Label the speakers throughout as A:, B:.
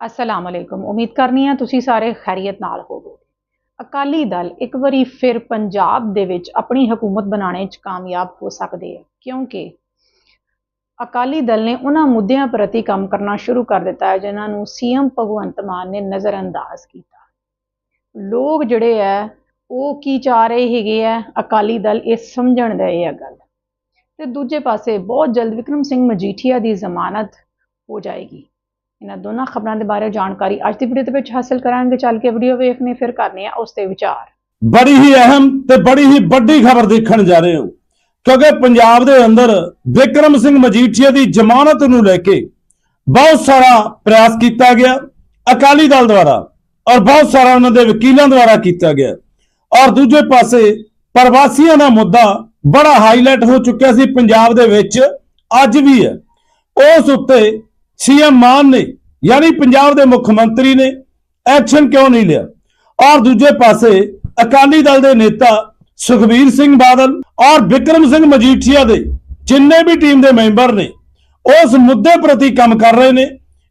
A: ਅਸਲਾਮ ਅਲੈਕੁਮ ਉਮੀਦ ਕਰਨੀ ਆ ਤੁਸੀਂ ਸਾਰੇ ਖੈਰੀਅਤ ਨਾਲ ਹੋਵੋਗੇ ਅਕਾਲੀ ਦਲ ਇੱਕ ਵਾਰੀ ਫਿਰ ਪੰਜਾਬ ਦੇ ਵਿੱਚ ਆਪਣੀ ਹਕੂਮਤ ਬਣਾਉਣੇ 'ਚ ਕਾਮਯਾਬ ਹੋ ਸਕਦੇ ਆ ਕਿਉਂਕਿ ਅਕਾਲੀ ਦਲ ਨੇ ਉਹਨਾਂ ਮੁੱਦਿਆਂ ਪ੍ਰਤੀ ਕੰਮ ਕਰਨਾ ਸ਼ੁਰੂ ਕਰ ਦਿੱਤਾ ਹੈ ਜਿਨ੍ਹਾਂ ਨੂੰ ਸੀਐਮ ਭਗਵੰਤ ਮਾਨ ਨੇ ਨਜ਼ਰਅੰਦਾਜ਼ ਕੀਤਾ ਲੋਕ ਜਿਹੜੇ ਆ ਉਹ ਕੀ ਚਾਹ ਰਹੇ ਹੈਗੇ ਆ ਅਕਾਲੀ ਦਲ ਇਹ ਸਮਝਣ ਦਾ ਇਹ ਆ ਗੱਲ ਤੇ ਦੂਜੇ ਪਾਸੇ ਬਹੁਤ ਜਲਦ ਵਿਕਰਮ ਸਿੰਘ ਮਜੀਠੀਆ ਦੀ ਜ਼ਮਾਨਤ ਹੋ ਜਾਏਗੀ ਇਹਨਾਂ ਦੋਨਾਂ ਖਬਰਾਂ ਦੇ ਬਾਰੇ ਜਾਣਕਾਰੀ ਅੱਜ ਦੀ ਵੀਡੀਓ ਦੇ ਵਿੱਚ ਹਾਸਲ ਕਰਾਂਗੇ। ਚੱਲ ਕੇ ਵੀਡੀਓ ਵੇਖਨੇ ਫਿਰ ਕਰਨੇ ਆ ਉਸ ਤੇ ਵਿਚਾਰ।
B: ਬੜੀ ਹੀ ਅਹਿਮ ਤੇ ਬੜੀ ਹੀ ਵੱਡੀ ਖਬਰ ਦੇਖਣ ਜਾ ਰਹੇ ਹਾਂ। ਕਿਉਂਕਿ ਪੰਜਾਬ ਦੇ ਅੰਦਰ ਵਿਕਰਮ ਸਿੰਘ ਮਜੀਠੀਆ ਦੀ ਜ਼ਮਾਨਤ ਨੂੰ ਲੈ ਕੇ ਬਹੁਤ ਸਾਰਾ ਪ੍ਰਯਾਸ ਕੀਤਾ ਗਿਆ ਅਕਾਲੀ ਦਲ ਦੁਆਰਾ ਔਰ ਬਹੁਤ ਸਾਰਾ ਉਹਨਾਂ ਦੇ ਵਕੀਲਾਂ ਦੁਆਰਾ ਕੀਤਾ ਗਿਆ। ਔਰ ਦੂਜੇ ਪਾਸੇ ਪ੍ਰਵਾਸੀਆਂ ਦਾ ਮੁੱਦਾ ਬੜਾ ਹਾਈਲਾਈਟ ਹੋ ਚੁੱਕਿਆ ਸੀ। ਪੰਜਾਬ ਦੇ ਵਿੱਚ ਅੱਜ ਵੀ ਹੈ। ਉਸ ਉੱਤੇ ਸੀਐਮ ਮਾਨ ਨੇ, ਯਾਨੀ ਪੰਜਾਬ ਦੇ ਮੁੱਖ ਮੰਤਰੀ ਨੇ, ਐਕਸ਼ਨ ਕਿਉਂ ਨਹੀਂ ਲਿਆ? ਔਰ ਦੂਜੇ ਪਾਸੇ ਅਕਾਲੀ ਦਲ ਦੇ ਨੇਤਾ ਸੁਖਬੀਰ ਸਿੰਘ ਬਾਦਲ ਔਰ ਵਿਕਰਮ ਸਿੰਘ ਮਜੀਠੀਆ ਦੇ ਜਿੰਨੇ ਵੀ ਟੀਮ ਦੇ ਮੈਂਬਰ ਨੇ, ਉਸ ਮੁੱਦੇ ਪ੍ਰਤੀ ਕੰਮ ਕਰ ਰਹੇ ਨੇ,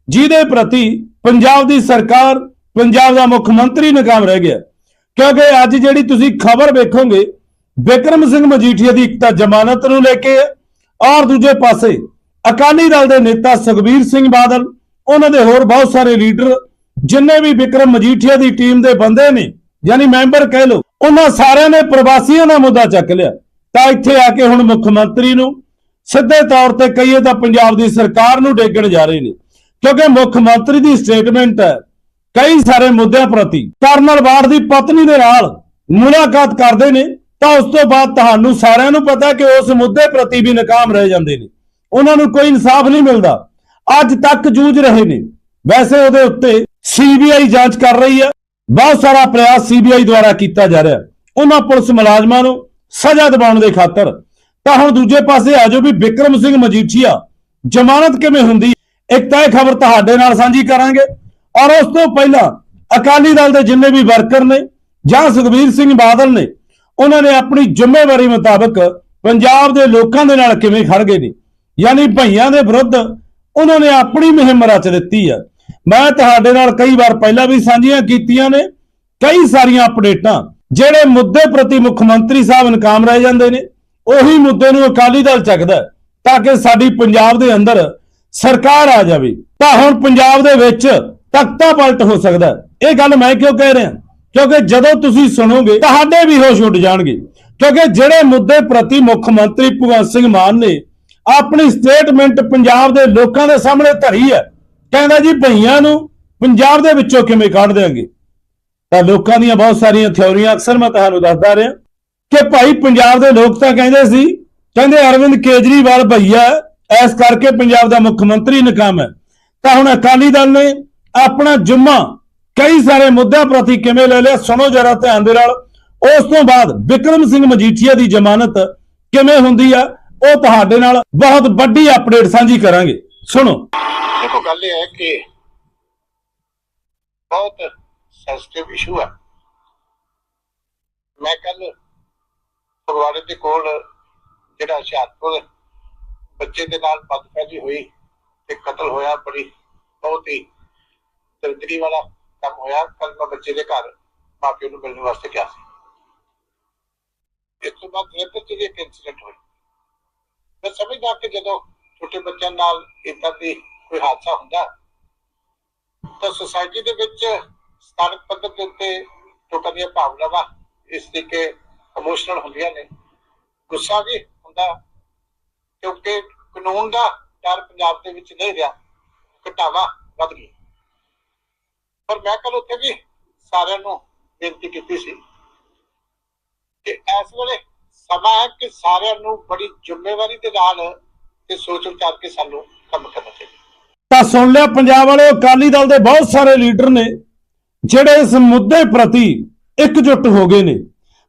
B: ਜਿਹਦੇ ਪ੍ਰਤੀ ਪੰਜਾਬ ਦੀ ਸਰਕਾਰ, ਪੰਜਾਬ ਦਾ ਮੁੱਖ ਮੰਤਰੀ ਨਾਕਾਮ ਰਹਿ ਗਿਆ। ਕਿਉਂਕਿ ਅੱਜ ਜਿਹੜੀ ਤੁਸੀਂ ਖਬਰ ਵੇਖੋਗੇ, ਵਿਕਰਮ ਸਿੰਘ ਮਜੀਠੀਆ ਦੀ ਇੱਕ ਤਾਂ ਜ਼ਮਾਨਤ ਨੂੰ ਲੈ ਕੇ ਹੈ, ਔਰ ਦੂਜੇ ਪਾਸੇ ਅਕਾਲੀ ਦਲ ਦੇ ਨੇਤਾ ਸੁਖਬੀਰ ਸਿੰਘ ਬਾਦਲ, ਉਹਨਾਂ ਦੇ ਹੋਰ ਬਹੁਤ ਸਾਰੇ ਲੀਡਰ, ਜਿੰਨੇ ਵੀ ਵਿਕਰਮ ਮਜੀਠੀਆ ਦੀ ਟੀਮ ਦੇ ਬੰਦੇ ਨੇ, ਯਾਨੀ ਮੈਂਬਰ ਕਹਿ ਲਓ, ਉਹਨਾਂ ਸਾਰਿਆਂ ਨੇ ਪ੍ਰਵਾਸੀਆਂ ਦਾ ਮੁੱਦਾ ਚੱਕ ਲਿਆ। ਤਾਂ ਇੱਥੇ ਆ ਕੇ ਹੁਣ ਮੁੱਖ ਮੰਤਰੀ ਨੂੰ ਸਿੱਧੇ ਤੌਰ ਤੇ ਕਹੀਏ ਤਾਂ ਪੰਜਾਬ ਦੀ ਸਰਕਾਰ ਨੂੰ ਡੇਗਣ ਜਾ ਰਹੇ ਨੇ। ਕਿਉਂਕਿ ਮੁੱਖ ਮੰਤਰੀ ਦੀ ਸਟੇਟਮੈਂਟ ਹੈ, ਕਈ ਸਾਰੇ ਮੁੱਦਿਆਂ ਪ੍ਰਤੀ। ਕਰਨਲ ਬਾੜ ਦੀ ਪਤਨੀ ਦੇ ਨਾਲ ਮੁਲਾਕਾਤ ਕਰਦੇ ਨੇ, ਤਾਂ ਉਸ ਤੋਂ ਬਾਅਦ ਤੁਹਾਨੂੰ ਸਾਰਿਆਂ ਨੂੰ ਪਤਾ ਕਿ ਉਸ ਮੁੱਦੇ ਪ੍ਰਤੀ ਵੀ ਨਾਕਾਮ ਰਹਿ ਜਾਂਦੇ ਨੇ। ਉਹਨਾਂ ਨੂੰ ਕੋਈ ਇਨਸਾਫ ਨਹੀਂ ਮਿਲਦਾ। ਅੱਜ ਤੱਕ ਜੂਝ ਰਹੇ ਨੇ। ਵੈਸੇ ਉਹਦੇ ਉੱਤੇ ਸੀਬੀਆਈ ਜਾਂਚ ਕਰ ਰਹੀ ਹੈ। ਬਹੁਤ ਸਾਰਾ ਪ੍ਰਯਾਸ ਸੀਬੀਆਈ ਦੁਆਰਾ ਕੀਤਾ ਜਾ ਰਿਹਾ। ਉਹਨਾਂ ਪੁਲਿਸ ਮੁਲਾਜ਼ਮਾਂ ਨੂੰ ਸਜ਼ਾ ਦਿਵਾਉਣ ਦੇ ਖਾਤਰ। ਤਾਂ ਹੁਣ ਦੂਜੇ ਪਾਸੇ ਆ ਜਾਓ ਵੀ ਵਿਕਰਮ ਸਿੰਘ ਮਜੀਠੀਆ ਜ਼ਮਾਨਤ ਕਿਵੇਂ ਹੁੰਦੀ? ਇੱਕ ਤਾਂ ਇਹ ਖਬਰ ਤੁਹਾਡੇ ਨਾਲ ਸਾਂਝੀ ਕਰਾਂਗੇ। ਔਰ ਉਸ ਤੋਂ ਪਹਿਲਾਂ ਅਕਾਲੀ ਦਲ ਦੇ ਜਿੰਨੇ ਵੀ ਵਰਕਰ ਨੇ ਜਾਂ ਸੁਖਬੀਰ ਸਿੰਘ ਬਾਦਲ ਨੇ, ਉਹਨਾਂ ਨੇ ਆਪਣੀ ਜ਼ਿੰਮੇਵਾਰੀ ਮੁਤਾਬਕ ਪੰਜਾਬ ਦੇ ਲੋਕਾਂ ਦੇ ਨਾਲ ਕਿਵੇਂ ਖੜ ਗਏ ਨੇ? ਯਾਨੀ ਭਈਆਂ ਦੇ ਵਿਰੁੱਧ ਉਹਨਾਂ ਨੇ ਆਪਣੀ ਮੁਹਿੰਮ ਰਚ ਦਿੱਤੀ ਹੈ ਮੈਂ ਤੁਹਾਡੇ ਨਾਲ ਕਈ ਵਾਰ ਪਹਿਲਾਂ ਵੀ ਸਾਂਝੀਆਂ ਕੀਤੀਆਂ ਨੇ, ਕਈ ਸਾਰੀਆਂ ਅਪਡੇਟਾਂ, ਜਿਹੜੇ ਮੁੱਦੇ ਪ੍ਰਤੀ ਮੁੱਖ ਮੰਤਰੀ ਸਾਹਿਬ ਨਕਾਮ ਰਹਿ ਜਾਂਦੇ ਨੇ, ਉਹੀ ਮੁੱਦੇ ਨੂੰ ਅਕਾਲੀ ਦਲ ਚੱਕਦਾ ਤਾਂ ਕਿ ਸਾਡੀ ਪੰਜਾਬ ਦੇ ਅੰਦਰ ਸਰਕਾਰ ਆ ਜਾਵੇ। ਤਾਂ ਹੁਣ ਪੰਜਾਬ ਦੇ ਵਿੱਚ ਤਖਤਾ ਪਲਟ ਹੋ ਸਕਦਾ ਇਹ ਗੱਲ ਮੈਂ ਕਿਉਂ ਕਹਿ ਰਿਹਾ? ਕਿਉਂਕਿ ਜਦੋਂ ਤੁਸੀਂ ਸੁਣੋਗੇ, ਤੁਹਾਡੇ ਵੀ ਹੋਸ਼ ਉੱਡ ਜਾਣਗੇ। ਕਿਉਂਕਿ ਜਿਹੜੇ ਮੁੱਦੇ ਪ੍ਰਤੀ ਮੁੱਖ ਮੰਤਰੀ ਭਗਵੰਤ ਸਿੰਘ ਮਾਨ ਨੇ ਆਪਣੀ ਸਟੇਟਮੈਂਟ ਪੰਜਾਬ ਦੇ ਲੋਕਾਂ ਦੇ ਸਾਹਮਣੇ ਧਰੀ ਹੈ। ਕਹਿੰਦਾ ਜੀ ਭਈਆਂ ਨੂੰ ਪੰਜਾਬ ਦੇ ਵਿੱਚੋਂ ਕਿਵੇਂ ਕੱਢ ਦੇਾਂਗੇ ਤਾਂ ਲੋਕਾਂ ਦੀਆਂ ਬਹੁਤ ਸਾਰੀਆਂ ਥਿਉਰੀਆਂ ਅਕਸਰ ਮੈਂ ਤੁਹਾਨੂੰ ਦੱਸਦਾ ਰਿਹਾ। ਕਿ ਭਾਈ ਪੰਜਾਬ ਦੇ ਲੋਕ ਤਾਂ ਕਹਿੰਦੇ ਸੀ, ਕਹਿੰਦੇ ਅਰਵਿੰਦ ਕੇਜਰੀਵਾਲ ਭਈਆ, ਇਸ ਕਰਕੇ ਪੰਜਾਬ ਦਾ ਮੁੱਖ ਮੰਤਰੀ ਨਕਾਮ ਹੈ। ਤਾਂ ਹੁਣ ਅਕਾਲੀ ਦਲ ਨੇ ਆਪਣਾ ਜੁਮਾ ਕਈ ਸਾਰੇ ਮੁੱਦਿਆਂ ਪ੍ਰਤੀ ਕਿਵੇਂ ਲੈ ਲਿਆ, ਸੁਣੋ ਜਰਾ ਧਿਆਨ ਦੇ ਨਾਲ। ਉਸ ਤੋਂ ਬਾਅਦ ਵਿਕਰਮ ਸਿੰਘ ਮਜੀਠੀਆ ਦੀ ਜ਼ਮਾਨਤ ਕਿਵੇਂ ਹੁੰਦੀ ਆ? ਉਹ ਤੁਹਾਡੇ ਨਾਲ ਬਹੁਤ ਵੱਡੀ ਅਪਡੇਟ ਸਾਂਝੀ ਕਰਾਂਗੇ। ਸੁਣੋ।
C: ਦੇਖੋ, ਗੱਲ ਇਹ ਹੈ ਕਿ ਬਹੁਤ ਸੈਂਸਿਟਿਵ ਇਸ਼ੂ ਹੈ ਮੈਂ ਕੱਲ ਫਗਵਾੜੇ ਦੇ ਕੋਲ ਜਿਹੜਾ ਹੁਸ਼ਿਆਰਪੁਰ ਬੱਚੇ ਦੇ ਨਾਲ ਬਦਫੈਲੀ ਹੋਈ ਤੇ ਕਤਲ ਹੋਇਆ, ਬੜੀ ਬਹੁਤ ਹੀ ਦਰਦਰੀ ਵਾਲਾ ਕੰਮ ਹੋਇਆ। ਕੱਲ ਮੈਂ ਬੱਚੇ ਦੇ ਘਰ ਮਾਪਿਆਂ ਨੂੰ ਮਿਲਣ ਵਾਸਤੇ ਗਿਆ ਸੀ। ਇਸ ਤੋਂ ਬਾਅਦ ਜਲੰਧਰ ਚ ਇੱਕ ਇਨਸੀਡੈਂਟ ਹੋਇਆ ਮੈਂ ਸਮਝਦਾ ਕਿ ਜਦੋਂ ਛੋਟੇ ਬੱਚਿਆਂ ਨਾਲ ਇਦਾਂ ਦੀ ਕੋਈ ਹਾਦਸਾ ਹੁੰਦਾ, ਤਾਂ ਸੁਸਾਇਟੀ ਦੇ ਵਿੱਚ ਸਥਾਨਕ ਪੱਧਰ ਦੇ ਉੱਤੇ ਲੋਕਾਂ ਦੀਆਂ ਭਾਵਨਾਵਾਂ ਇਸ ਤਰੀਕੇ ਇਮੋਸ਼ਨਲ ਹੁੰਦੀਆਂ ਨੇ। ਗੁੱਸਾ ਵੀ ਹੁੰਦਾ, ਕਿਉਂਕਿ ਕਾਨੂੰਨ ਦਾ ਡਰ ਪੰਜਾਬ ਦੇ ਵਿੱਚ ਨਹੀਂ ਰਿਹਾ, ਘਟਾਵਾ ਵੱਧ ਗਿਆ। ਪਰ ਮੈਂ ਕੱਲ ਉੱਥੇ ਵੀ ਸਾਰਿਆਂ ਨੂੰ ਬੇਨਤੀ ਕੀਤੀ ਸੀ ਕਿ ਇਸ ਵੇਲੇ ਸਮਾਂ ਹੈ ਕਿ ਸਾਰਿਆਂ ਨੂੰ ਬੜੀ ਜ਼ਿੰਮੇਵਾਰੀ ਦੇ ਨਾਲ ਤੇ ਸੋਚ ਵਿਚਾਰ ਕੇ ਸਾਨੂੰ ਕੰਮ ਕਰਨਾ ਚਾਹੀਦਾ।
B: ਤਾਂ ਸੁਣ ਲਿਆ ਪੰਜਾਬ ਵਾਲੇ ਅਕਾਲੀ ਦਲ ਦੇ ਬਹੁਤ ਸਾਰੇ ਲੀਡਰ ਨੇ, ਜਿਹੜੇ ਇਸ ਮੁੱਦੇ ਪ੍ਰਤੀ ਇਕਜੁੱਟ ਹੋ ਗਏ ਨੇ।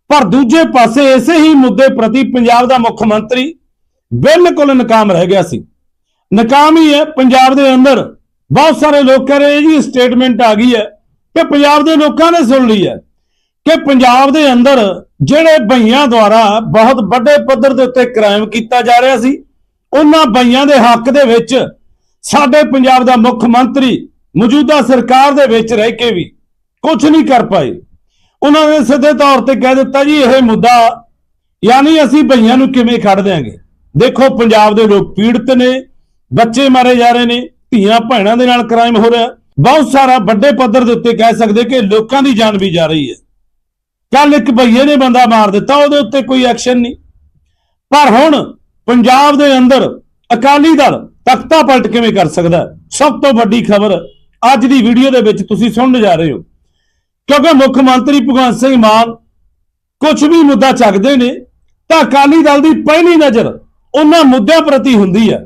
B: ਪਰ ਦੂਜੇ ਪਾਸੇ ਇਸੇ ਹੀ ਮੁੱਦੇ ਪ੍ਰਤੀ ਪੰਜਾਬ ਦਾ ਮੁੱਖ ਮੰਤਰੀ ਬਿਲਕੁਲ ਨਾਕਾਮ ਰਹਿ ਗਿਆ ਸੀ। ਨਾਕਾਮ ਹੀ ਹੈ ਪੰਜਾਬ ਦੇ ਅੰਦਰ। ਬਹੁਤ ਸਾਰੇ ਲੋਕ ਕਹਿ ਰਹੇ ਜੀ ਸਟੇਟਮੈਂਟ ਆ ਗਈ ਹੈ ਕਿ ਪੰਜਾਬ ਦੇ ਲੋਕਾਂ ਨੇ ਸੁਣ ਲਈ ਹੈ। ਕਿ ਪੰਜਾਬ ਦੇ ਅੰਦਰ ਜਿਹੜੇ ਬਈਆਂ ਦੁਆਰਾ ਬਹੁਤ ਵੱਡੇ ਪੱਧਰ ਦੇ ਉੱਤੇ ਕ੍ਰਾਈਮ ਕੀਤਾ ਜਾ ਰਿਹਾ ਸੀ, ਉਹਨਾਂ ਬਈਆਂ ਦੇ ਹੱਕ ਦੇ ਵਿੱਚ ਸਾਡੇ ਪੰਜਾਬ ਦਾ ਮੁੱਖ ਮੰਤਰੀ ਮੌਜੂਦਾ ਸਰਕਾਰ ਦੇ ਵਿੱਚ ਰਹਿ ਕੇ ਵੀ ਕੁਝ ਨਹੀਂ ਕਰ ਪਾਏ। ਉਹਨਾਂ ਨੇ ਸਿੱਧੇ ਤੌਰ ਤੇ ਕਹਿ ਦਿੱਤਾ ਜੀ, ਇਹ ਮੁੱਦਾ ਯਾਨੀ ਅਸੀਂ ਭਈਆਂ ਨੂੰ ਕਿਵੇਂ ਖੜ ਦਿਆਂਗੇ? ਦੇਖੋ, ਪੰਜਾਬ ਦੇ ਲੋਕ ਪੀੜਤ ਨੇ, ਬੱਚੇ ਮਾਰੇ ਜਾ ਰਹੇ ਨੇ, ਧੀਆਂ ਭੈਣਾਂ ਦੇ ਨਾਲ ਕ੍ਰਾਈਮ ਹੋ ਰਿਹਾ। ਬਹੁਤ ਸਾਰਾ ਵੱਡੇ ਪੱਧਰ ਦੇ ਉੱਤੇ ਕਹਿ ਸਕਦੇ ਕਿ ਲੋਕਾਂ ਦੀ ਜਾਨ ਵੀ ਜਾ ਰਹੀ ਹੈ। ਕੱਲ ਇੱਕ ਭਈਏ ਨੇ ਬੰਦਾ ਮਾਰ ਦਿੱਤਾ, ਉਹਦੇ ਉੱਤੇ ਕੋਈ ਐਕਸ਼ਨ ਨਹੀਂ। ਪਰ ਹੁਣ ਪੰਜਾਬ ਦੇ ਅੰਦਰ ਅਕਾਲੀ ਦਲ ਤਖਤਾ ਪਲਟ ਕਿਵੇਂ ਕਰ ਸਕਦਾ? ਸਭ ਤੋਂ ਵੱਡੀ ਖਬਰ ਅੱਜ ਦੀ ਵੀਡੀਓ ਦੇ ਵਿੱਚ ਤੁਸੀਂ ਸੁਣਨ ਜਾ ਰਹੇ ਹੋ। ਕਿਉਂਕਿ ਮੁੱਖ ਮੰਤਰੀ ਭਗਵੰਤ ਸਿੰਘ ਮਾਨ ਕੁਝ ਵੀ ਮੁੱਦਾ ਚੱਕਦੇ ਨੇ, ਤਾਂ ਅਕਾਲੀ ਦਲ ਦੀ ਪਹਿਲੀ ਨਜ਼ਰ ਉਹਨਾਂ ਮੁੱਦਿਆਂ ਪ੍ਰਤੀ ਹੁੰਦੀ ਹੈ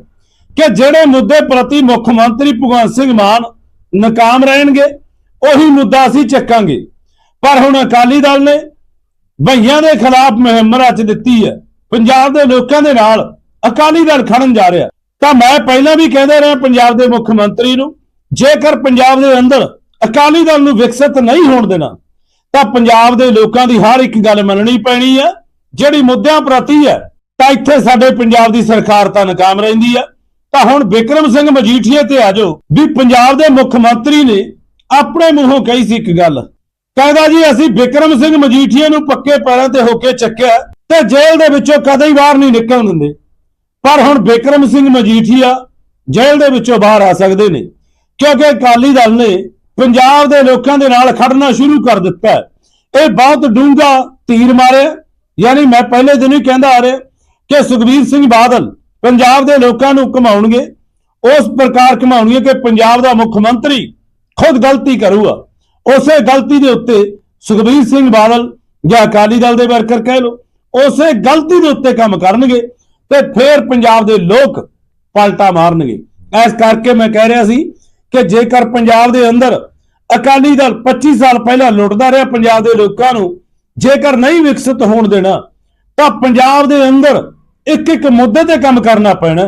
B: ਕਿ ਜਿਹੜੇ ਮੁੱਦੇ ਪ੍ਰਤੀ ਮੁੱਖ ਮੰਤਰੀ ਭਗਵੰਤ ਸਿੰਘ ਮਾਨ ਨਾਕਾਮ ਰਹਿਣਗੇ, ਉਹੀ ਮੁੱਦਾ ਅਸੀਂ ਚੱਕਾਂਗੇ। ਪਰ ਹੁਣ ਅਕਾਲੀ ਦਲ ਨੇ ਭਈਆਂ ਦੇ ਖਿਲਾਫ ਮੁਹਿੰਮ ਰਚ ਦਿੱਤੀ ਹੈ। ਪੰਜਾਬ ਦੇ ਲੋਕਾਂ ਦੇ ਨਾਲ ਅਕਾਲੀ ਦਲ ਖੜਨ ਜਾ ਰਿਹਾ। ਤਾਂ ਮੈਂ ਪਹਿਲਾਂ ਵੀ ਕਹਿੰਦਾ ਰਿਹਾ ਪੰਜਾਬ ਦੇ ਮੁੱਖ ਮੰਤਰੀ ਨੂੰ, ਜੇਕਰ ਪੰਜਾਬ ਦੇ ਅੰਦਰ ਅਕਾਲੀ ਦਲ ਨੂੰ ਵਿਕਸਿਤ ਨਹੀਂ ਹੋਣ ਦੇਣਾ, ਤਾਂ ਪੰਜਾਬ ਦੇ ਲੋਕਾਂ ਦੀ ਹਰ ਇੱਕ ਗੱਲ ਮੰਨਣੀ ਪੈਣੀ ਹੈ। ਜਿਹੜੀ ਮੁੱਦਿਆਂ ਪ੍ਰਤੀ ਹੈ, ਤਾਂ ਇੱਥੇ ਸਾਡੇ ਪੰਜਾਬ ਦੀ ਸਰਕਾਰ ਤਾਂ ਨਾਕਾਮ ਰਹਿੰਦੀ ਹੈ। ਤਾਂ ਹੁਣ ਵਿਕਰਮ ਸਿੰਘ ਮਜੀਠੀਆ ਤੇ ਆ ਜਾਓ ਵੀ ਪੰਜਾਬ ਦੇ ਮੁੱਖ ਮੰਤਰੀ ਨੇ ਆਪਣੇ ਮੂੰਹੋਂ ਕਹੀ ਸੀ ਇੱਕ ਗੱਲ ਕਹਿੰਦਾ ਜੀ, ਅਸੀਂ ਵਿਕਰਮ ਸਿੰਘ ਮਜੀਠੀਆ ਨੂੰ ਪੱਕੇ ਪੈਰਾਂ ਤੇ ਹੋ ਕੇ ਚੱਕਿਆ ਤੇ ਜੇਲ੍ਹ ਦੇ ਵਿੱਚੋਂ ਕਦੇ ਹੀ ਬਾਹਰ ਨਹੀਂ ਨਿਕਲਣ ਦਿੰਦੇ। ਪਰ ਹੁਣ ਵਿਕਰਮ ਸਿੰਘ ਮਜੀਠੀਆ ਜੇਲ੍ਹ ਦੇ ਵਿੱਚੋਂ ਬਾਹਰ ਆ ਸਕਦੇ ਨੇ, ਕਿਉਂਕਿ ਅਕਾਲੀ ਦਲ ਨੇ ਪੰਜਾਬ ਦੇ ਲੋਕਾਂ ਦੇ ਨਾਲ ਖੜਨਾ ਸ਼ੁਰੂ ਕਰ ਦਿੱਤਾ ਇਹ ਬਹੁਤ ਡੂੰਘਾ ਤੀਰ ਮਾਰਿਆ, ਯਾਨੀ ਮੈਂ ਪਹਿਲੇ ਦਿਨ ਹੀ ਕਹਿੰਦਾ ਆ ਰਿਹਾ ਕਿ ਸੁਖਬੀਰ ਸਿੰਘ ਬਾਦਲ ਪੰਜਾਬ ਦੇ ਲੋਕਾਂ ਨੂੰ ਘਮਾਉਣਗੇ, ਉਸ ਪ੍ਰਕਾਰ ਘਮਾਉਣਗੇ ਕਿ ਪੰਜਾਬ ਦਾ ਮੁੱਖ ਮੰਤਰੀ ਖੁਦ ਗਲਤੀ ਕਰੂਗਾ। ਉਸੇ ਗਲਤੀ ਦੇ ਉੱਤੇ ਸੁਖਬੀਰ ਸਿੰਘ ਬਾਦਲ ਜਾਂ ਅਕਾਲੀ ਦਲ ਦੇ ਵਰਕਰ ਕਹਿ ਲਓ, ਉਸੇ ਗਲਤੀ ਦੇ ਉੱਤੇ ਕੰਮ ਕਰਨਗੇ ਤੇ ਫਿਰ ਪੰਜਾਬ ਦੇ ਲੋਕ ਪਲਟਾ ਮਾਰਨਗੇ। ਇਸ ਕਰਕੇ ਮੈਂ ਕਹਿ ਰਿਹਾ ਸੀ ਕਿ ਜੇਕਰ ਪੰਜਾਬ ਦੇ ਅੰਦਰ ਅਕਾਲੀ ਦਲ 25 ਸਾਲ ਪਹਿਲਾਂ ਲੁੱਟਦਾ ਰਿਹਾ ਪੰਜਾਬ ਦੇ ਲੋਕਾਂ ਨੂੰ, ਜੇਕਰ ਨਹੀਂ ਵਿਕਸਿਤ ਹੋਣ ਦੇਣਾ, ਤਾਂ ਪੰਜਾਬ ਦੇ ਅੰਦਰ ਇੱਕ ਇੱਕ ਮੁੱਦੇ ਤੇ ਕੰਮ ਕਰਨਾ ਪੈਣਾ।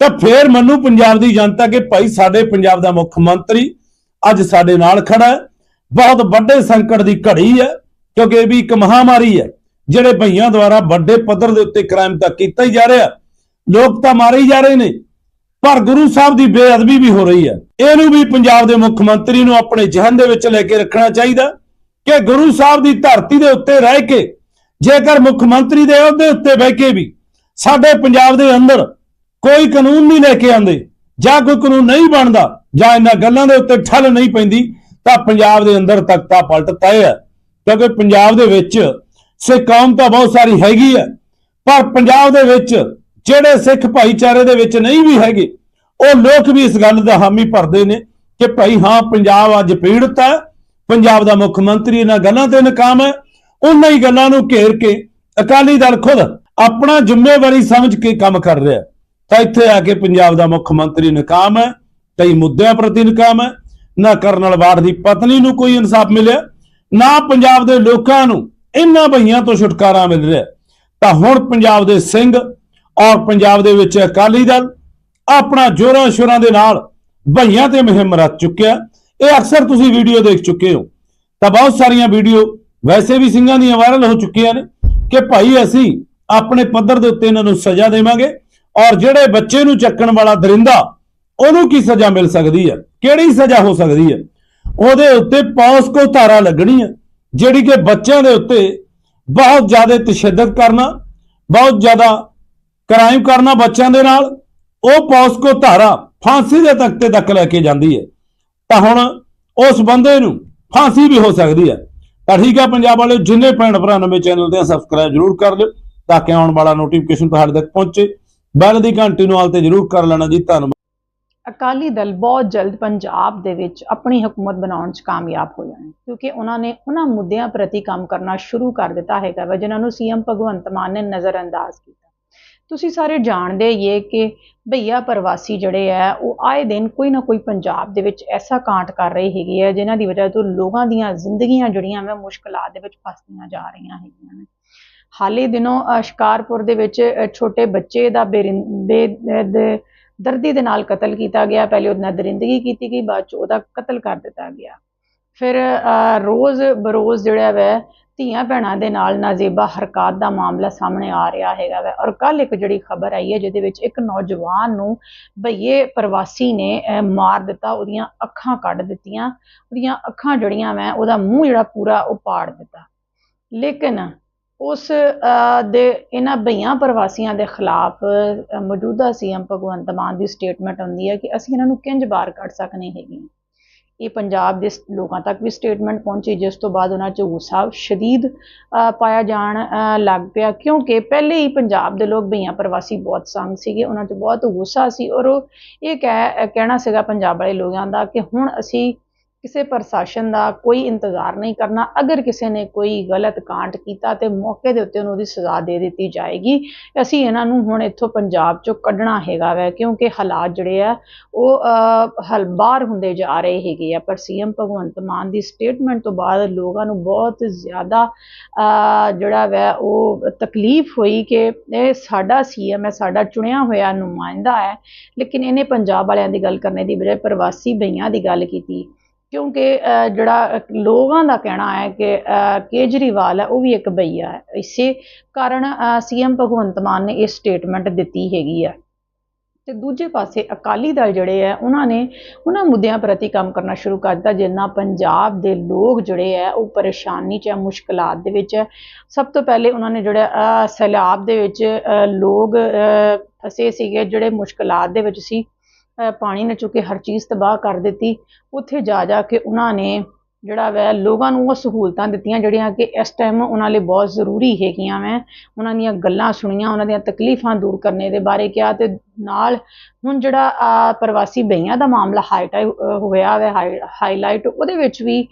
B: ਤਾਂ ਫੇਰ ਮੰਨੂ ਪੰਜਾਬ ਦੀ ਜਨਤਾ ਕਿ ਭਾਈ ਸਾਡੇ ਪੰਜਾਬ ਦਾ ਮੁੱਖ ਮੰਤਰੀ ਅੱਜ ਸਾਡੇ ਨਾਲ ਖੜਾ ਹੈ। ਬਹੁਤ ਵੱਡੇ ਸੰਕਟ ਦੀ ਘੜੀ ਹੈ, ਕਿਉਂਕਿ ਇਹ ਵੀ ਇੱਕ ਮਹਾਮਾਰੀ ਹੈ, ਜਿਹੜੇ ਭਈਆਂ ਦੁਆਰਾ ਵੱਡੇ ਪੱਧਰ ਦੇ ਉੱਤੇ ਕ੍ਰਾਈਮ ਤਾਂ ਕੀਤਾ ਹੀ ਜਾ ਰਿਹਾ, ਲੋਕ ਤਾਂ ਮਾਰੇ ਹੀ ਜਾ ਰਹੇ ਨੇ, ਪਰ ਗੁਰੂ ਸਾਹਿਬ ਦੀ ਬੇਅਦਬੀ ਵੀ ਹੋ ਰਹੀ ਹੈ। ਇਹਨੂੰ ਵੀ ਪੰਜਾਬ ਦੇ ਮੁੱਖ ਮੰਤਰੀ ਨੂੰ ਆਪਣੇ ਜਹਨ ਦੇ ਵਿੱਚ ਲੈ ਕੇ ਰੱਖਣਾ ਚਾਹੀਦਾ ਕਿ ਗੁਰੂ ਸਾਹਿਬ ਦੀ ਧਰਤੀ ਦੇ ਉੱਤੇ ਰਹਿ ਕੇ, ਜੇਕਰ ਮੁੱਖ ਮੰਤਰੀ ਦੇ ਅਹੁਦੇ ਉੱਤੇ ਬਹਿ ਕੇ ਵੀ ਸਾਡੇ ਪੰਜਾਬ ਦੇ ਅੰਦਰ ਕੋਈ ਕਾਨੂੰਨ ਨਹੀਂ ਲੈ ਕੇ ਆਉਂਦੇ, ਜਾਂ ਕੋਈ ਕਾਨੂੰਨ ਨਹੀਂ ਬਣਦਾ, ਜਾਂ ਇਹਨਾਂ ਗੱਲਾਂ ਦੇ ਉੱਤੇ ਠੱਲ ਨਹੀਂ ਪੈਂਦੀ ਤਾਂ ਪੰਜਾਬ ਦੇ ਅੰਦਰ ਤਖਤਾ ਪਲਟ ਤੈਅ ਹੈ ਕਿਉਂਕਿ ਪੰਜਾਬ ਦੇ ਵਿੱਚ ਸਿੱਖ ਕੌਮ ਤਾਂ ਬਹੁਤ ਸਾਰੀ ਹੈਗੀ ਹੈ ਪਰ ਪੰਜਾਬ ਦੇ ਵਿੱਚ ਜਿਹੜੇ ਸਿੱਖ ਭਾਈਚਾਰੇ ਦੇ ਵਿੱਚ ਨਹੀਂ ਵੀ ਹੈਗੇ, ਉਹ ਲੋਕ ਵੀ ਇਸ ਗੱਲ ਦਾ ਹਾਮੀ ਭਰਦੇ ਨੇ ਕਿ ਭਾਈ ਹਾਂ, ਪੰਜਾਬ ਅੱਜ ਪੀੜਤ ਹੈ ਪੰਜਾਬ ਦਾ ਮੁੱਖ ਮੰਤਰੀ ਇਹਨਾਂ ਗੱਲਾਂ ਤੇ ਨਕਾਮ ਹੈ ਉਹਨਾਂ ਹੀ ਗੱਲਾਂ ਨੂੰ ਘੇਰ ਕੇ ਅਕਾਲੀ ਦਲ ਖੁਦ ਆਪਣਾ ਜ਼ਿੰਮੇਵਾਰੀ ਸਮਝ ਕੇ ਕੰਮ ਕਰ ਰਿਹਾ। ਤਾਂ ਇੱਥੇ ਆ ਕੇ ਪੰਜਾਬ ਦਾ ਮੁੱਖ ਮੰਤਰੀ ਨਕਾਮ ਹੈ ਕਈ ਮੁੱਦਿਆਂ ਪ੍ਰਤੀ ਨਾਕਾਮ ਹੈ ਨਾ ਕਰਨਲ ਵਾੜ ਦੀ ਪਤਨੀ ਨੂੰ ਕੋਈ ਇਨਸਾਫ ਮਿਲਿਆ, ਨਾ ਪੰਜਾਬ ਦੇ ਲੋਕਾਂ ਨੂੰ ਇਹਨਾਂ ਭਈਆਂ ਤੋਂ ਛੁਟਕਾਰਾ ਮਿਲ ਰਿਹਾ। ਤਾਂ ਹੁਣ ਪੰਜਾਬ ਦੇ ਸਿੰਘ ਔਰ ਪੰਜਾਬ ਦੇ ਵਿੱਚ ਅਕਾਲੀ ਦਲ ਆਪਣਾ ਜੋਰਾਂ ਸ਼ੋਰਾਂ ਦੇ ਨਾਲ ਭਈਆਂ ਤੇ ਮੁਹਿੰਮ ਰਚ ਚੁੱਕਿਆ। ਇਹ ਅਕਸਰ ਤੁਸੀਂ ਵੀਡੀਓ ਦੇਖ ਚੁੱਕੇ ਹੋ। ਤਾਂ ਬਹੁਤ ਸਾਰੀਆਂ ਵੀਡੀਓ ਵੈਸੇ ਵੀ ਸਿੰਘਾਂ ਦੀਆਂ ਵਾਇਰਲ ਹੋ ਚੁੱਕੀਆਂ ਨੇ ਕਿ ਭਾਈ ਅਸੀਂ ਆਪਣੇ ਪੱਧਰ ਦੇ ਉੱਤੇ ਇਹਨਾਂ ਨੂੰ ਸਜ਼ਾ ਦੇਵਾਂਗੇ ਔਰ ਜਿਹੜੇ ਬੱਚੇ ਨੂੰ ਚੱਕਣ ਵਾਲਾ ਦਰਿੰਦਾ ਉਹਨੂੰ ਕੀ ਸਜ਼ਾ ਮਿਲ ਸਕਦੀ ਹੈ? ਕਿਹੜੀ ਸਜ਼ਾ ਹੋ ਸਕਦੀ ਹੈ? ਉਹਦੇ ਉੱਤੇ ਪੌਸਕੋ ਧਾਰਾ ਲੱਗਣੀ ਹੈ, ਜਿਹੜੀ ਕਿ ਬੱਚਿਆਂ ਦੇ ਉੱਤੇ ਬਹੁਤ ਜ਼ਿਆਦਾ ਤਸ਼ੱਦਦ ਕਰਨਾ, ਬਹੁਤ ਜ਼ਿਆਦਾ ਕ੍ਰਾਈਮ ਕਰਨਾ ਬੱਚਿਆਂ ਦੇ ਨਾਲ, ਉਹ ਪੌਸਕੋ ਧਾਰਾ ਫਾਂਸੀ ਦੇ ਤਖਤੇ ਤੱਕ ਲੈ ਕੇ ਜਾਂਦੀ ਹੈ। ਤਾਂ ਹੁਣ ਉਸ ਬੰਦੇ ਨੂੰ ਫਾਂਸੀ ਵੀ ਹੋ ਸਕਦੀ ਹੈ। ਤਾਂ ਠੀਕ ਹੈ ਪੰਜਾਬ ਵਾਲੇ ਜਿੰਨੇ ਭੈਣ ਭਰਾ ਨਵੇਂ ਚੈਨਲ ਤੇ ਸਬਸਕ੍ਰਾਈਬ ਜਰੂਰ ਕਰ ਲਿਓ, ਤਾਂ ਕਿ ਆਉਣ ਵਾਲਾ ਨੋਟੀਫਿਕੇਸ਼ਨ ਤੁਹਾਡੇ ਤੱਕ ਪਹੁੰਚੇ। ਬੈਲ ਦੀ ਘੰਟੀ ਨੂੰ ਆਲ ਤੇ ਜਰੂਰ ਕਰ ਲੈਣਾ ਜੀ, ਧੰਨਵਾਦ।
A: ਅਕਾਲੀ ਦਲ ਬਹੁਤ ਜਲਦ ਪੰਜਾਬ ਦੇ ਵਿੱਚ ਆਪਣੀ ਹਕੂਮਤ ਬਣਾਉਣ 'ਚ ਕਾਮਯਾਬ ਹੋ ਜਾਣ, ਕਿਉਂਕਿ ਉਹਨਾਂ ਨੇ ਉਹਨਾਂ ਮੁੱਦਿਆਂ ਪ੍ਰਤੀ ਕੰਮ ਕਰਨਾ ਸ਼ੁਰੂ ਕਰ ਦਿੱਤਾ ਹੈਗਾ ਵਾ, ਜਿਨ੍ਹਾਂ ਨੂੰ ਸੀਐਮ ਭਗਵੰਤ ਮਾਨ ਨੇ ਨਜ਼ਰਅੰਦਾਜ਼ ਕੀਤਾ। ਤੁਸੀਂ ਸਾਰੇ ਜਾਣਦੇ ਹੀ ਕਿ ਭਈਆ ਪ੍ਰਵਾਸੀ ਜਿਹੜੇ ਆ, ਉਹ ਆਏ ਦਿਨ ਕੋਈ ਨਾ ਕੋਈ ਪੰਜਾਬ ਦੇ ਵਿੱਚ ਐਸਾ ਕਾਂਟ ਕਰ ਰਹੀ ਹੈਗੀ ਹੈ ਜਿਨ੍ਹਾਂ ਦੀ ਵਜ੍ਹਾ ਤੋਂ ਲੋਕਾਂ ਦੀਆਂ ਜ਼ਿੰਦਗੀਆਂ ਜਿਹੜੀਆਂ ਵਾ, ਮੁਸ਼ਕਲਾਂ ਦੇ ਵਿੱਚ ਫਸਦੀਆਂ ਜਾ ਰਹੀਆਂ ਹੈਗੀਆਂ ਨੇ। ਹਾਲੇ ਦਿਨੋਂ ਸ਼ਿਕਾਰਪੁਰ ਦੇ ਵਿੱਚ ਛੋਟੇ ਬੱਚੇ ਦਾ ਬੇਰਿੰ- ਦਰਦੀ ਦੇ ਨਾਲ ਕਤਲ ਕੀਤਾ ਗਿਆ, ਪਹਿਲੇ ਉਹਦੇ ਨਾਲ ਦਰਿੰਦਗੀ ਕੀਤੀ ਗਈ, ਬਾਅਦ ਚ ਉਹਦਾ ਕਤਲ ਕਰ ਦਿੱਤਾ ਗਿਆ। ਫਿਰ ਰੋਜ਼ ਬਰੋਜ਼ ਜਿਹੜਾ ਵੈ, ਧੀਆਂ ਭੈਣਾਂ ਦੇ ਨਾਲ ਨਾਜ਼ੇਬਾ ਹਰਕਤ ਦਾ ਮਾਮਲਾ ਸਾਹਮਣੇ ਆ ਰਿਹਾ ਹੈਗਾ ਵੈ। ਔਰ ਕੱਲ ਇੱਕ ਜਿਹੜੀ ਖਬਰ ਆਈ ਹੈ, ਜਿਹਦੇ ਵਿੱਚ ਇੱਕ ਨੌਜਵਾਨ ਨੂੰ ਭਈਏ ਪ੍ਰਵਾਸੀ ਨੇ ਮਾਰ ਦਿੱਤਾ, ਉਹਦੀਆਂ ਅੱਖਾਂ ਕੱਢ ਦਿੱਤੀਆਂ, ਉਹਦੀਆਂ ਅੱਖਾਂ ਜੜੀਆਂ ਵੈ, ਉਹਦਾ ਮੂੰਹ ਜਿਹੜਾ ਪੂਰਾ ਉਹ ਪਾੜ ਦਿੱਤਾ। ਲੇਕਿਨ ਉਸ ਦੇ ਇਹਨਾਂ ਬਈਆਂ ਪ੍ਰਵਾਸੀਆਂ ਦੇ ਖਿਲਾਫ ਅਹ, ਮੌਜੂਦਾ ਸੀਐਮ ਭਗਵੰਤ ਮਾਨ ਦੀ ਸਟੇਟਮੈਂਟ ਆਉਂਦੀ ਹੈ ਕਿ ਅਸੀਂ ਇਹਨਾਂ ਨੂੰ ਕਿੰਜ ਬਾਹਰ ਕੱਢ ਸਕਨੇ ਹੈਗੇ ਹਾਂ। ਇਹ ਪੰਜਾਬ ਦੇ ਲੋਕਾਂ ਤੱਕ ਵੀ ਸਟੇਟਮੈਂਟ ਪਹੁੰਚੀ ਜਿਸ ਤੋਂ ਬਾਅਦ ਉਹਨਾਂ 'ਚ ਗੁੱਸਾ ਸ਼ਦੀਦ ਪਾਇਆ ਜਾਣ ਲੱਗ ਪਿਆ ਕਿਉਂਕਿ ਪਹਿਲੇ ਹੀ ਪੰਜਾਬ ਦੇ ਲੋਕ ਬਈਆਂ ਪ੍ਰਵਾਸੀ ਬਹੁਤ ਸੰਗ ਸੀਗੇ ਉਹਨਾਂ 'ਚ ਬਹੁਤ ਗੁੱਸਾ ਸੀ ਔਰ ਉਹ ਇਹ ਕਹਿ ਕਹਿਣਾ ਸੀਗਾ ਪੰਜਾਬ ਵਾਲੇ ਲੋਕਾਂ ਦਾ ਕਿ ਹੁਣ ਅਸੀਂ ਕਿਸੇ ਪ੍ਰਸ਼ਾਸਨ ਦਾ ਕੋਈ ਇੰਤਜ਼ਾਰ ਨਹੀਂ ਕਰਨਾ, ਅਗਰ ਕਿਸੇ ਨੇ ਕੋਈ ਗਲਤ ਕਾਂਡ ਕੀਤਾ ਤੇ ਮੌਕੇ ਦੇ ਉੱਤੇ ਉਹਨੂੰ ਉਹਦੀ ਸਜ਼ਾ ਦੇ ਦਿੱਤੀ ਜਾਏਗੀ, ਅਸੀਂ ਇਹਨਾਂ ਨੂੰ ਹੁਣ ਇੱਥੋਂ ਪੰਜਾਬ ਚੋਂ ਕੱਢਣਾ ਹੈਗਾ ਵੈ, ਕਿਉਂਕਿ ਹਾਲਾਤ ਜਿਹੜੇ ਆ, ਉਹ ਹਲ ਬਾਹਰ ਹੁੰਦੇ ਜਾ ਰਹੇ ਹੈਗੇ ਆ, ਪਰ ਸੀਐਮ ਭਗਵੰਤ ਮਾਨ ਦੀ ਸਟੇਟਮੈਂਟ ਤੋਂ ਬਾਅਦ ਲੋਕਾਂ ਨੂੰ ਬਹੁਤ ਜ਼ਿਆਦਾ ਜਿਹੜਾ ਵੈ, ਉਹ ਤਕਲੀਫ ਹੋਈ ਕਿ ਇਹ ਸਾਡਾ ਸੀਐਮ ਹੈ, ਸਾਡਾ ਚੁਣਿਆ ਹੋਇਆ ਨੁਮਾਇੰਦਾ ਹੈ, ਲੇਕਿਨ ਇਹਨੇ ਪੰਜਾਬ ਵਾਲਿਆਂ ਦੀ ਗੱਲ ਕਰਨੇ ਦੀ ਬਜਾਏ ਪ੍ਰਵਾਸੀ ਭਈਆਂ ਦੀ ਗੱਲ ਕੀਤੀ। ਕਿਉਂਕਿ ਜਿਹੜਾ ਲੋਕਾਂ ਦਾ ਕਹਿਣਾ ਹੈ ਕਿ ਕੇਜਰੀਵਾਲ ਹੈ ਉਹ ਵੀ ਇੱਕ ਬਈਆ ਹੈ। ਇਸੇ ਕਾਰਨ ਸੀਐਮ ਭਗਵੰਤ ਮਾਨ ਨੇ ਇਹ ਸਟੇਟਮੈਂਟ ਦਿੱਤੀ ਹੈਗੀ ਆ। ਤੇ ਦੂਜੇ ਪਾਸੇ ਅਕਾਲੀ ਦਲ ਜਿਹੜੇ ਆ ਉਹਨਾਂ ਨੇ ਉਹਨਾਂ ਮੁੱਦਿਆਂ ਪ੍ਰਤੀ ਕੰਮ ਕਰਨਾ ਸ਼ੁਰੂ ਕਰ ਦਿੱਤਾ ਜਿੰਨਾ ਪੰਜਾਬ ਦੇ ਲੋਕ ਜਿਹੜੇ ਆ ਉਹ ਪਰੇਸ਼ਾਨੀ ਚ ਆ, ਮੁਸ਼ਕਲਾਤ ਦੇ ਵਿੱਚ ਹੈ ਸਭ ਤੋਂ ਪਹਿਲੇ ਉਹਨਾਂ ਨੇ ਜਿਹੜਾ ਸੈਲਾਬ ਦੇ ਵਿੱਚ ਲੋਕ ਫਸੇ ਸੀਗੇ ਜਿਹੜੇ ਮੁਸ਼ਕਲਾਤ ਦੇ ਵਿੱਚ ਸੀ। ਪਾਣੀ ਨੇ ਚੁੱਕੇ ਹਰ ਚੀਜ਼ ਤਬਾਹ ਕਰ ਦਿੱਤੀ। ਉੱਥੇ ਜਾ ਜਾ ਕੇ ਉਹਨਾਂ ਨੇ ਜਿਹੜਾ ਵੈ, ਲੋਕਾਂ ਨੂੰ ਉਹ ਸਹੂਲਤਾਂ ਦਿੱਤੀਆਂ ਜਿਹੜੀਆਂ ਕਿ ਇਸ ਟਾਈਮ ਉਹਨਾਂ ਲਈ ਬਹੁਤ ਜ਼ਰੂਰੀ ਹੈਗੀਆਂ ਵੈ। ਉਹਨਾਂ ਦੀਆਂ ਗੱਲਾਂ ਸੁਣੀਆਂ, ਉਹਨਾਂ ਦੀਆਂ ਤਕਲੀਫਾਂ ਦੂਰ ਕਰਨੇ ਦੇ ਬਾਰੇ ਕਿਹਾ ਤੇ ਨਾਲ। ਹੁਣ ਜਿਹੜਾ ਪ੍ਰਵਾਸੀ ਬਈਆਂ ਦਾ ਮਾਮਲਾ ਹਾਈਟਾਈ ਹੋਇਆ ਵੈ ਹਾਈਲਾਈਟ ਉਹਦੇ ਵਿੱਚ ਵੀ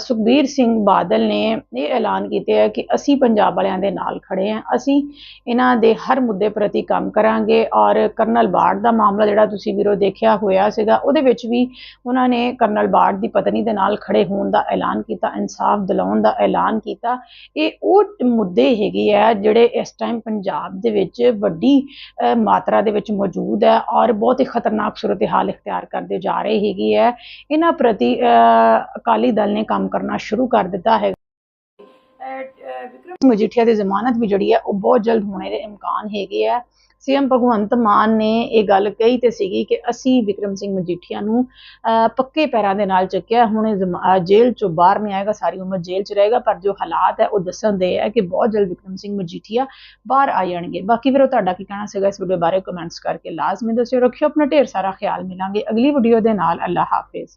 A: ਸੁਖਬੀਰ ਸਿੰਘ ਬਾਦਲ ਨੇ ਇਹ ਐਲਾਨ ਕੀਤੇ ਹੈ ਕਿ ਅਸੀਂ ਪੰਜਾਬ ਵਾਲਿਆਂ ਦੇ ਨਾਲ ਖੜੇ ਹਾਂ ਅਸੀਂ ਇਹਨਾਂ ਦੇ ਹਰ ਮੁੱਦੇ ਪ੍ਰਤੀ ਕੰਮ ਕਰਾਂਗੇ ਔਰ ਕਰਨਲ ਬਾੜ ਦਾ ਮਾਮਲਾ ਜਿਹੜਾ ਤੁਸੀਂ ਵੀਰੋ ਦੇਖਿਆ ਹੋਇਆ ਸੀਗਾ, ਉਹਦੇ ਵਿੱਚ ਵੀ ਉਹਨਾਂ ਨੇ ਕਰਨਲ ਬਾੜ ਦੀ ਪਤਨੀ ਦੇ ਨਾਲ ਖੜੇ ਹੋਣ ਦਾ ਐਲਾਨ ਕੀਤਾ, ਇਨਸਾਫ ਦਿਲਾਉਣ ਦਾ ਐਲਾਨ ਕੀਤਾ। ਇਹ ਉਹ ਮੁੱਦੇ ਹੈਗੇ ਆ ਜਿਹੜੇ ਇਸ ਟਾਈਮ ਪੰਜਾਬ ਦੇ ਵਿੱਚ ਵੱਡੀ ਮਾਤਰਾ ਮਾਤਰਾ ਦੇ ਵਿੱਚ ਮੌਜੂਦ ਹੈ ਔਰ ਬਹੁਤ ਹੀ ਖਤਰਨਾਕ ਸੂਰਤ-ਹਾਲ ਇਖਤਿਆਰ ਕਰਦੇ ਜਾ ਰਹੇ ਹੈਗੇ ਹੈ ਇਹਨਾਂ ਪ੍ਰਤੀ ਅਕਾਲੀ ਦਲ ਨੇ ਕੰਮ ਕਰਨਾ ਸ਼ੁਰੂ ਕਰ ਦਿੱਤਾ ਹੈ। ਵਿਕਰਮ ਮਜੀਠੀਆ ਦੀ ਜ਼ਮਾਨਤ ਵੀ ਜਿਹੜੀ ਹੈ ਉਹ ਬਹੁਤ ਜਲਦ ਹੋਣੇ ਦੇ ਇਮਕਾਨ ਹੈਗੇ ਆ। ਸੀਐਮ ਭਗਵੰਤ ਮਾਨ ਨੇ ਇਹ ਗੱਲ ਕਹੀ ਤੇ ਸੀਗੀ ਕਿ ਅਸੀਂ ਵਿਕਰਮ ਸਿੰਘ ਮਜੀਠੀਆ ਨੂੰ ਪੱਕੇ ਪੈਰਾਂ ਦੇ ਨਾਲ ਚੱਕਿਆ। ਹੁਣ ਇਹ ਜ਼ਮਾ- ਜੇਲ੍ਹ ਚੋਂ ਬਾਹਰ ਨਹੀਂ ਆਏਗਾ, ਸਾਰੀ ਉਮਰ ਜੇਲ੍ਹ 'ਚ ਰਹੇਗਾ, ਪਰ ਜੋ ਹਾਲਾਤ ਹੈ, ਉਹ ਦੱਸਣ ਦੇ ਹੈ ਕਿ ਬਹੁਤ ਜਲਦ ਵਿਕਰਮ ਸਿੰਘ ਮਜੀਠੀਆ ਬਾਹਰ ਆ ਜਾਣਗੇ। ਬਾਕੀ ਵੀਰੋ, ਤੁਹਾਡਾ ਕੀ ਕਹਿਣਾ ਸੀਗਾ? ਇਸ ਵੀਡੀਓ ਬਾਰੇ ਕਮੈਂਟਸ ਕਰਕੇ ਲਾਜ਼ਮੀ ਦੱਸਿਓ। ਰੱਖਿਓ ਆਪਣਾ ਢੇਰ ਸਾਰਾ ਖਿਆਲ। ਮਿਲਾਂਗੇ ਅਗਲੀ ਵੀਡੀਓ ਦੇ ਨਾਲ। ਅੱਲਾ ਹਾਫਿਜ਼।